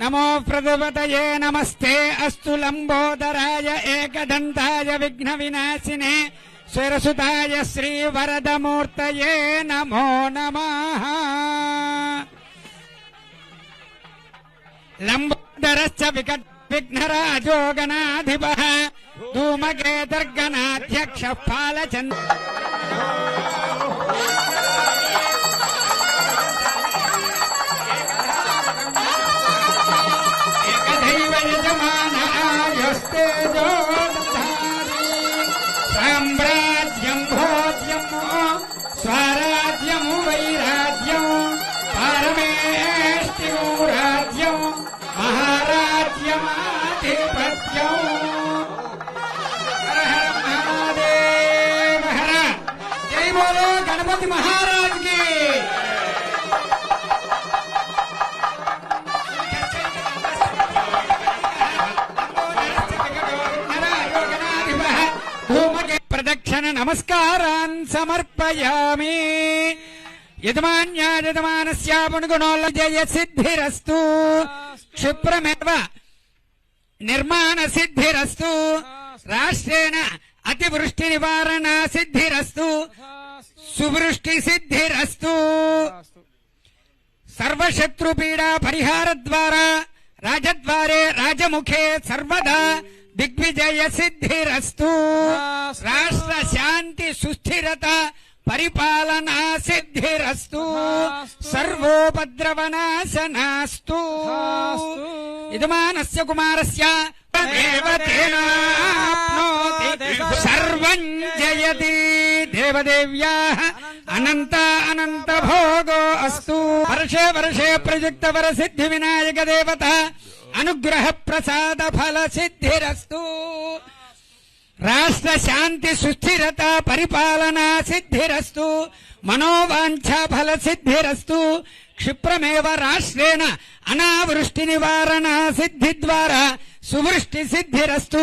नमो प्रदपतये नमस्ते। अस्तु लम्बोदराय एकदन्ताय विघ्नविनाशिने। स्वरसुताय श्रीवरदमूर्तये नमो नमः। लम्बोदरश्च विकट विघ्नराजोगणाधिपः धूमकेतर्गणाध्यक्षः फालचन्द्र గణాధిప ధూమకేతర్గణాధ్యక్ష పాలచంద్ర ఏకదైవ యజమానాయస్తేజో దధారి. సామ్రాజ్యం భోజ్యం స్వరాజ్యం వైరాజ్యం పరమేష్టిం రాజ్యం మహారాజ్యమాధిపత్యం హర హర దర్శన నమస్కారాన్ సమర్పయామి. యజమాన్యాజమానస్యాపుణుగుణోల్ల జయ సిద్ధిరస్తు. క్షిప్రమేవ నిర్మాణ సిద్ధిరస్తు. రాష్ట్రేణ అతివృష్టి నివారణ సిద్ధిరస్తు. సువృష్టి సిద్ధిరస్తు. సర్వశత్రు పీడా పరిహార ద్వారా రాజద్వారే రాజముఖే సర్వదా. దిగ్విజయ సిద్ధిరస్తు రాష్ట్ర శాంతి సుస్థిరత పరిపాలనా సిద్ధిరస్తు సర్వోపద్రవనాశనాస్తు యజమానస్య కుమారస్య దేవతేనాప్నోతి సర్వం జయతి దేవదేవ్యాः అనంత అనంత భోగో అస్తు వర్షే వర్షే ప్రయుక్త వర సిద్ధి వినాయక దేవత అనుగ్రహ ప్రసాద ఫల సిద్ధిరస్తు రాష్ట్ర శాంతి సుస్థిరత పరిపాలన సిద్ధిరస్తు మనోవాంఛ ఫల సిద్ధిరస్తు క్షిప్రమేవ రాష్ట్రేణ అనావృష్టి నివారణ సిద్ధి ద్వారా సువృష్టి సిద్ధిరస్తు